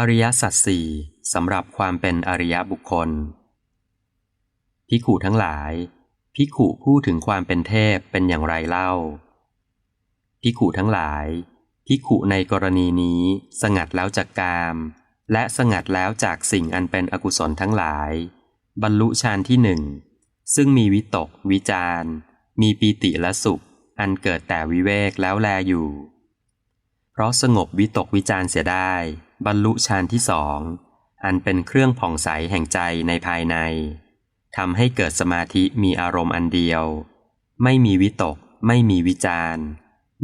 อริยสัจสี่สำหรับความเป็นอริยบุคคล พิขูทั้งหลาย พิขูพูดถึงความเป็นเทพเป็นอย่างไรเล่า พิขูทั้งหลาย พิขูในกรณีนี้สงัดแล้วจากกาม และสงัดแล้วจากสิ่งอันเป็นอกุศลทั้งหลาย บรรลุฌานที่หนึ่ง ซึ่งมีวิตก วิจารมีปีติและสุข อันเกิดแต่วิเวกแล้วแลอยู่ เพราะสงบวิตกวิจารเสียได้ บรรลุฌานที่สอง อันเป็นเครื่องผ่องใสแห่งใจในภายในทำให้เกิดสมาธิมีอารมณ์อันเดียว ไม่มีวิตก ไม่มีวิจาร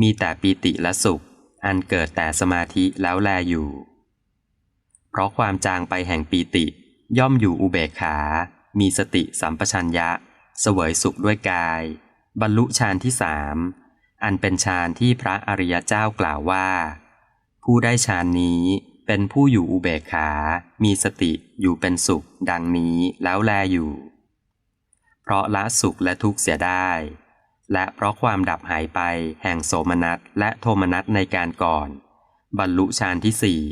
มีแต่ปีติและสุข อันเกิดแต่สมาธิแล้วแลอยู่ เพราะความจางไปแห่งปีติ ย่อมอยู่อุเบกขา มีสติสัมปชัญญะ เสวยสุขด้วยกาย บรรลุฌานที่สามอันเป็นฌานที่พระอริยเจ้ากล่าวว่า ผู้ได้ฌานนี้ เป็นผู้อยู่อุเบกขา มีสติอยู่เป็นสุข ดังนี้แล้วแลอยู่ เพราะละสุขและทุกข์เสียได้ และเพราะความดับหายไปแห่งโสมนัสและโทมนัสในการก่อน บรรลุฌานที่สี่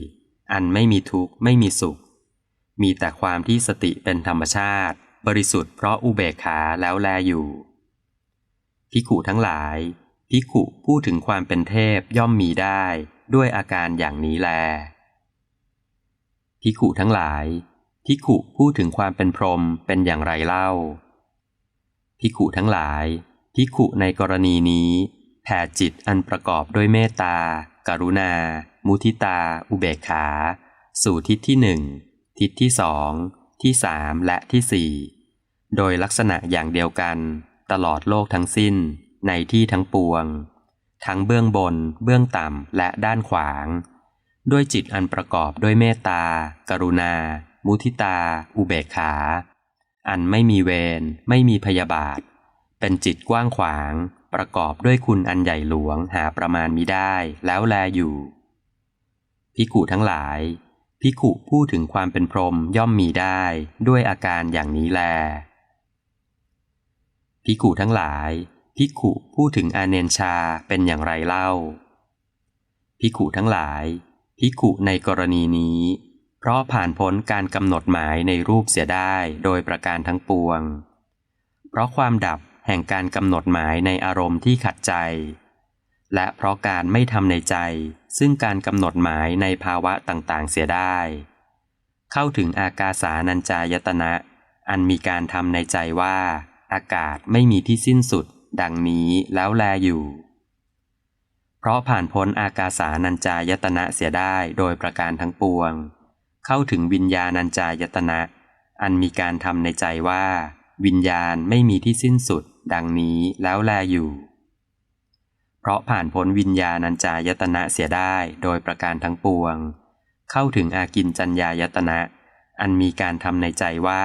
อันไม่มีทุกข์ไม่มีสุข มีแต่ความที่สติเป็นธรรมชาติ บริสุทธิ์เพราะอุเบกขาแล้วแลอยู่พิขุทั้งหลายพิขุพูดถึงความเป็นเทพย่อมมีได้ด้วยอาการอย่างนี้แล พิขุทั้งหลายพิขุพูดถึงความเป็นพรหมเป็นอย่างไรเล่าพิขุทั้งหลายพิขุในกรณีนี้แผ่จิตอันประกอบด้วยเมตตากรุณา มุทิตา อุเบกขา สู่ทิศที่หนึ่งทิศที่สองที่สามและที่สี่โดยลักษณะอย่างเดียวกัน ตลอดโลกทั้งสิ้น ในที่ทั้งปวง ทั้งเบื้องบน เบื้องต่ำและด้านขวาง ด้วยจิตอันประกอบด้วยเมตตา กรุณา มุทิตา อุเบกขา อันไม่มีเวร ไม่มีพยาบาท เป็นจิตกว้างขวาง ประกอบด้วยคุณอันใหญ่หลวงหาประมาณมิได้แล้วแลอยู่ พิกุทั้งหลาย พิกุพูดถึงความเป็นพรหมย่อมมีได้ด้วยอาการอย่างนี้แล พิกุทั้งหลายพิกุพูดถึงอาเนนชาเป็นอย่างไรเล่า พิกุทั้งหลาย พิกุในกรณีนี้ เพราะผ่านพ้นการกำหนดหมายในรูปเสียได้โดยประการทั้งปวง เพราะความดับแห่งการกำหนดหมายในอารมณ์ที่ขัดใจ และเพราะการไม่ทำในใจ ซึ่งการกำหนดหมายในภาวะต่างๆเสียได้ เข้าถึงอากาสานัญจายตนะ อันมีการทำในใจว่า อากาศไม่มีที่สิ้นสุด ดังนี้แล้วแลอยู่ เพราะผ่านพ้นอากาสานัญจายตนะเสียได้โดยประการทั้งปวง เข้าถึงวิญญาณัญจายตนะ อันมีการทำในใจว่า วิญญาณไม่มีที่สิ้นสุด ดังนี้แล้วแลอยู่ เพราะผ่านพ้นวิญญาณัญจายตนะเสียได้โดยประการทั้งปวง เข้าถึงอากินจัญญายตนะ อันมีการทำในใจว่า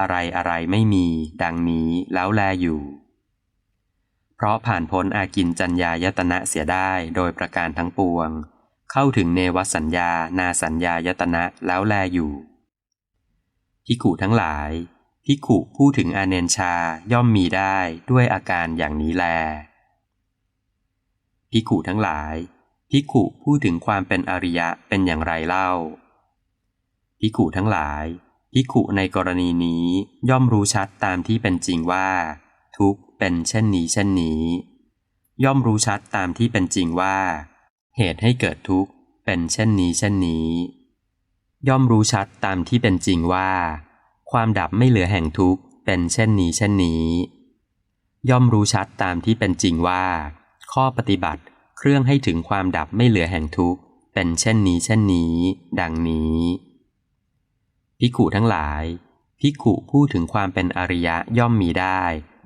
อะไรอะไรไม่มี ดังนี้แล้วแลอยู่ เพราะผ่านพ้นอากินจัญญายตนะเสียได้โดยประการทั้งปวง เข้าถึงเนวสัญญา นาสัญญายตนะแล้วแลอยู่พิขุทั้งหลายพิขุพูดถึงอาเนนชาย่อมมีได้ด้วยอาการอย่างนี้แลพิขุทั้งหลายพิขุพูดถึงความเป็นอริยะเป็นอย่างไรเล่าพิขุทั้งหลายพิขุในกรณีนี้ย่อมรู้ชัดตามที่เป็นจริงว่า ทุก เป็นเช่นนี้เช่นนี้ ย่อมรู้ชัดตามที่เป็นจริงว่า เหตุให้เกิดทุกข์เป็นเช่นนี้เช่นนี้ ย่อมรู้ชัดตามที่เป็นจริงว่า ความดับไม่เหลือแห่งทุกข์เป็นเช่นนี้เช่นนี้ ย่อมรู้ชัดตามที่เป็นจริงว่า ข้อปฏิบัติเครื่องให้ถึงความดับไม่เหลือแห่งทุกข์เป็นเช่นนี้เช่นนี้ ดังนี้พิขุทั้งหลายพิขุพูดถึงความเป็นอริยะย่อมมีได้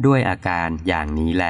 ด้วยอาการอย่างนี้แล